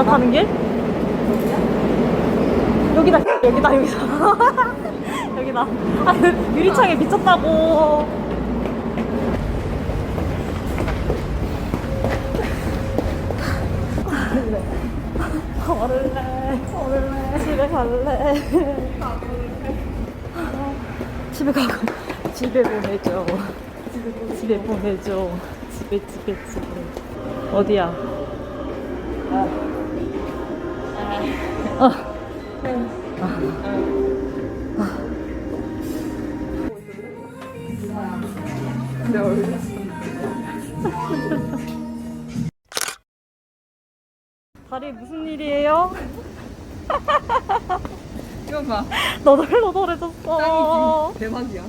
갈아타는 길? 여기다 여기다 여기다. 여기다. 아그 유리창에 미쳤다고. 걸을래 걸을래. 집에 갈래. 집에 가고 집에 보내줘. 집에 보내줘. 집에 집에 집에. 어디야 어. 다리 무슨 일이에요? 이거 봐. 너덜너덜해졌어 대박이야.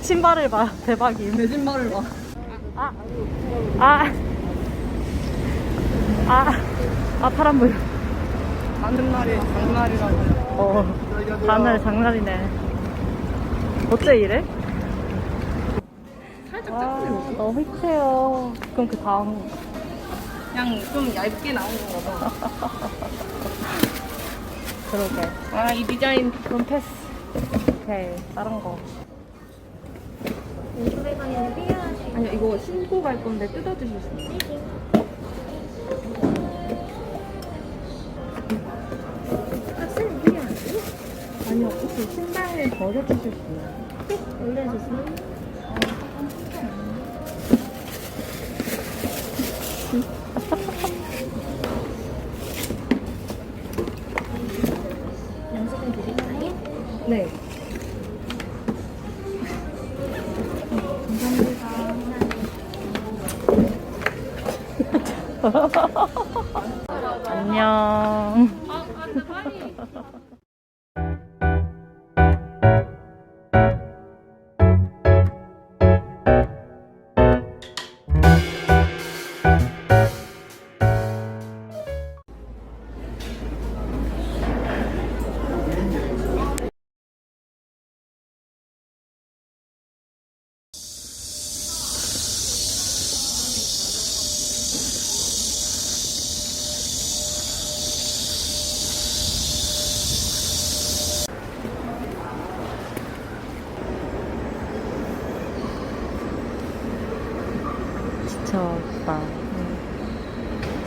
신발을 봐 대박임 내 신발을 봐. 아, 아, 아, 아, 파란불. 가는 날이 장날이라고. 어, 다음날 장날이네. 어째 이래? 살짝 아, 작은 너무 히트해요. 그럼 그 다음. 그냥 좀 얇게 나온 거거든. 그러게. 아, 이 디자인. 그럼 패스. 오케이, 다른 거. 아니요, 이거 신고 갈 건데 뜯어주실 수 있어요? 아니요, 혹시 신발 버려주실 수 있나요? 올려주세요. 영수증 드릴까요? 네. 안녕. 지쳤다.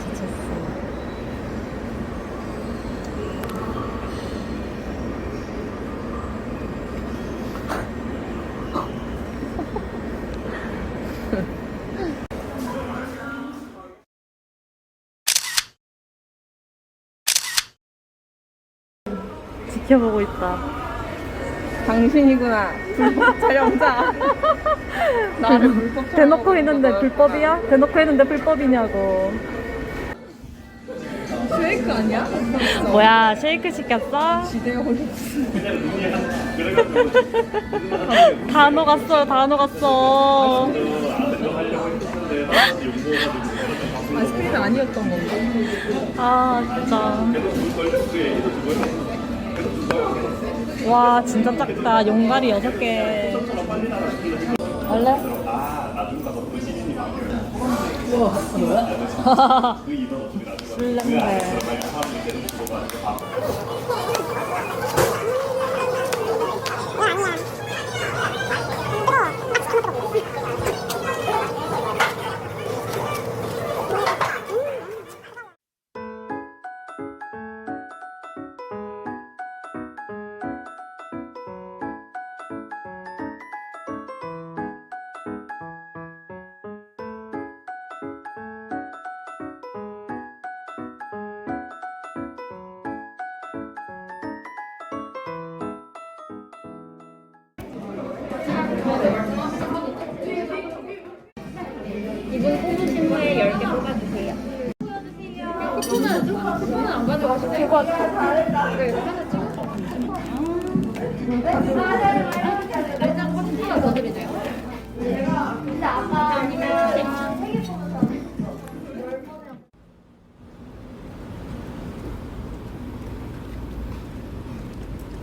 지쳤어. 지켜보고 있다. 당신이구나. 촬영자. 나를 불법 촬영. 대놓고 있는데 불법이야? 대놓고 했는데 불법이냐고. 쉐이크 아니야? 뭐야, 쉐이크 시켰어? 지대 다 녹았어요, 다 녹았어. 아이스크림이 아니었던 건가? 아, 진짜. 와, 진짜 작다. 용가리 6개. 원래? 술냄새. 이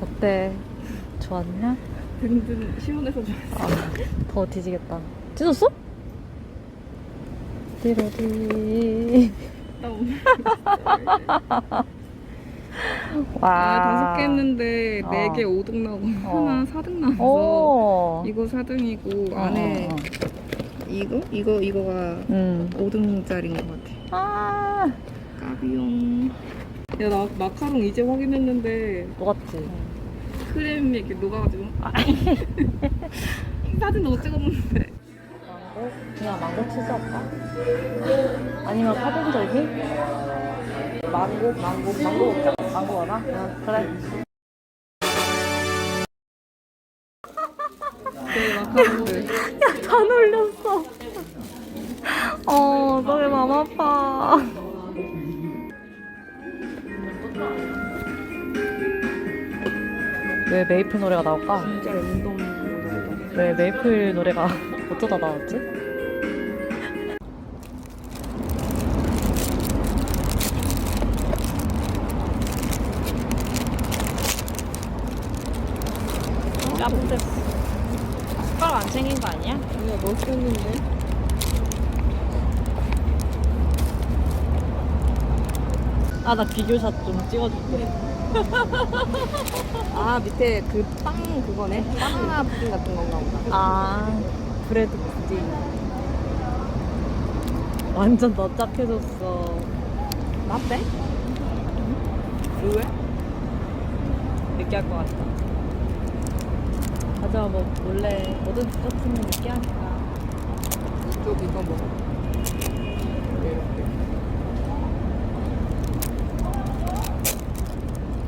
어때? 좋았냐? 든든 시원해서 좋아. 아, 더 뒤지겠다. 찢었어? 어디 갔다 오는. 와. 아 다섯 개 했는데 어. 네개 5등 나오고 어. 하나 4등 나와서 오. 이거 4등이고 어, 안에 어, 어. 이거 이거 이거가 음. 5등짜리인 것 같아. 아. 까비용. 야 나 마카롱 이제 확인했는데 녹았지. 크림이 이렇게 녹아가지고 사진도 못 찍었는데. 망고? 그냥 망고 치즈 할까? 아니면 파전절미? 망고? 망고? 망고 먹자. 망고 하나? 응, 그래. 네 마카롱들. 다 놀렸어. 어, 너왜 맘 아파. 왜 메이플 노래가 나올까? 진짜 랜덤. 왜 메이플 노래가 어쩌다 나왔지? 까분데 숟가락 안 챙긴 거 아니야? 아니야 멋있었는데. 아 나 비교샷 좀 찍어줄게 아 밑에 그 빵 그거네. 바나나 푸딩 같은 건가 보다. 아 브레드 푸딩 완전 납작해졌어 나빼? 왜? 느끼할 것 같다 가자 뭐 몰래 뭐든 디저트는 느끼하니까 이쪽 이거 먹어. 이렇게.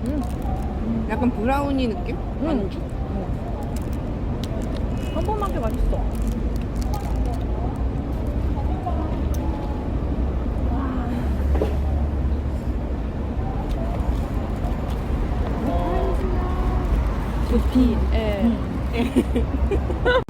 음. 약간 브라우니 느낌? 응. 한 번만 게 맛있어 두피 에 嗯哼哼